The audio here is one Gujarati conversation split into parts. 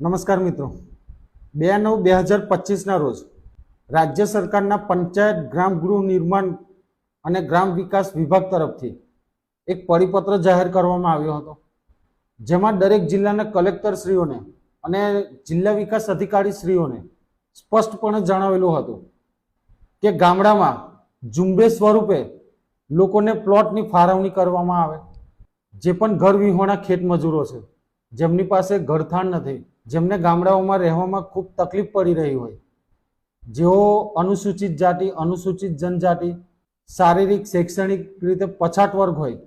નમસ્કાર મિત્રો. બે નવ બે હજાર પચીસના રોજ રાજ્ય સરકારના પંચાયત ગ્રામ ગૃહ નિર્માણ અને ગ્રામ વિકાસ વિભાગ તરફથી એક પરિપત્ર જાહેર કરવામાં આવ્યો હતો. જેમાં દરેક જિલ્લાના કલેક્ટરશ્રીઓને અને જિલ્લા વિકાસ અધિકારીશ્રીઓને સ્પષ્ટપણે જણાવેલું હતું કે ગામડામાં ઝુંબેશ સ્વરૂપે લોકોને પ્લોટની ફાળવણી કરવામાં આવે, જે પણ ઘર વિહોણા ખેતમજૂરો છે, જેમની પાસે ઘરથાણ નથી જેમને ગામડાઓમાં રહેવામાં ખૂબ તકલીફ પડી રહી હોય. જેઓ અનુસૂચિત જાતિ, અનુસૂચિત જનજાતિ, શારીરિક, શૈક્ષણિક રીતે પછાત વર્ગ હોય,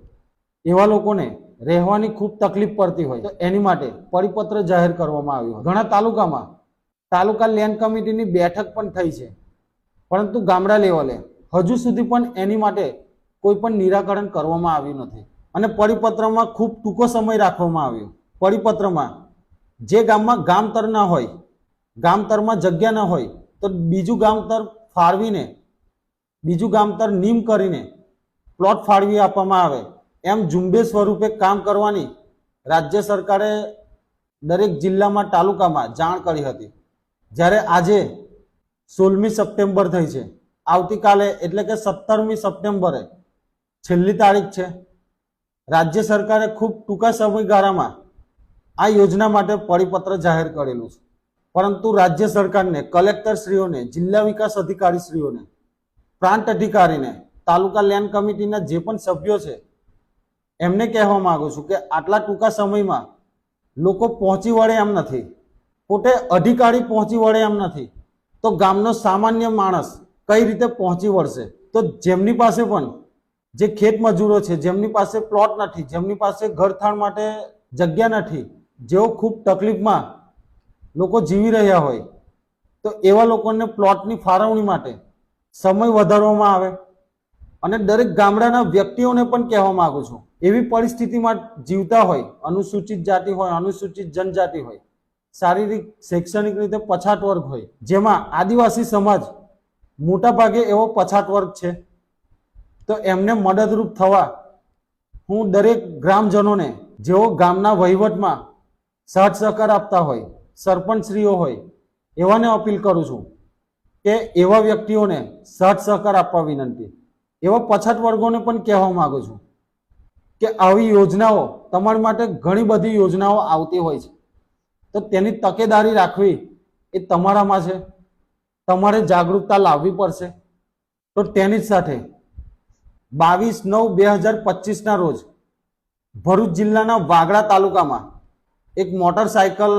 એવા લોકોને રહેવાની ખૂબ તકલીફ પડતી હોય. તો એની માટે પરિપત્ર જાહેર કરવામાં આવ્યો ઘણા તાલુકામાં તાલુકા લેન્ડ કમિટીની બેઠક પણ થઈ છે. પરંતુ ગામડા લેવલે હજુ સુધી પણ એની માટે કોઈ પણ નિરાકરણ કરવામાં આવ્યું નથી. અને પરિપત્રમાં ખૂબ ટૂંકો સમય રાખવામાં આવ્યો. પરિપત્રમાં જે ગામમાં ગામતર ના હોય, ગામતરમાં જગ્યા ન હોય, તો બીજું ગામતર ફાળવીને, બીજું ગામતર નીમ કરીને પ્લોટ ફાળવી આપવામાં આવે. એમ ઝુંબેશ સ્વરૂપે કામ કરવાની રાજ્ય સરકારે દરેક જિલ્લામાં તાલુકામાં જાણ કરી હતી. જ્યારે આજે સોળમી સપ્ટેમ્બર થઈ છે. આવતીકાલે એટલે કે સત્તરમી સપ્ટેમ્બરે. છેલ્લી તારીખ છે. રાજ્ય સરકારે ખૂબ ટૂંકા સમયગાળામાં આ યોજના માટે પરિપત્ર જાહેર કરેલું છે. પરંતુ રાજ્ય સરકારને, કલેક્ટરશ્રીઓને, જિલ્લા વિકાસ અધિકારીશ્રીઓને, પ્રાંત અધિકારીને, તાલુકા લેન્ડ કમિટીના જે પણ સભ્યો છે, એમને કહેવા માગું છું કે આટલા ટૂંકા સમયમાં લોકો પહોંચી વળે એમ નથી. પોતે અધિકારી પહોંચી વળે એમ નથી. તો ગામનો સામાન્ય માણસ કઈ રીતે પહોંચી વળશે? તો જેમની પાસે પણ જે ખેત મજૂરો છે, જેમની પાસે પ્લોટ નથી, જેમની પાસે ઘરથાણ માટે જગ્યા નથી જેઓ ખૂબ તકલીફમાં લોકો જીવી રહ્યા હોય, તો એવા લોકોને પ્લોટની ફાળવણી માટે સમય વધારવામાં આવે અને દરેક ગામડાના વ્યક્તિઓને પણ કહેવા માંગુ છું, એવી પરિસ્થિતિમાં જીવતા હોય, અનુસૂચિત જાતિ હોય, અનુસૂચિત જનજાતિ હોય, શારીરિક, શૈક્ષણિક રીતે પછાત વર્ગ હોય, જેમાં આદિવાસી સમાજ મોટાભાગે એવો પછાત વર્ગ છે, તો એમને મદદરૂપ થવા હું દરેક ગ્રામજનોને, જેઓ ગામના વહીવટમાં સાથ સહકાર આપતા હોય, સરપંચશ્રીઓ હોય, એવાને અપીલ કરું છું કે એવા વ્યક્તિઓને સાથ સહકાર આપવા વિનંતી. એવા પછાત વર્ગોને પણ કહેવા માગું છું કે આવી યોજનાઓ તમારા માટે ઘણી બધી યોજનાઓ આવતી હોય છે. તો તેની તકેદારી રાખવી એ તમારામાં છે. તમારે જાગૃતતા લાવવી પડશે. તો તેની જ સાથે બાવીસ નવ બે હજાર પચીસના રોજ ભરૂચ જિલ્લાના વાગડા તાલુકામાં એક મોટરસાયકલ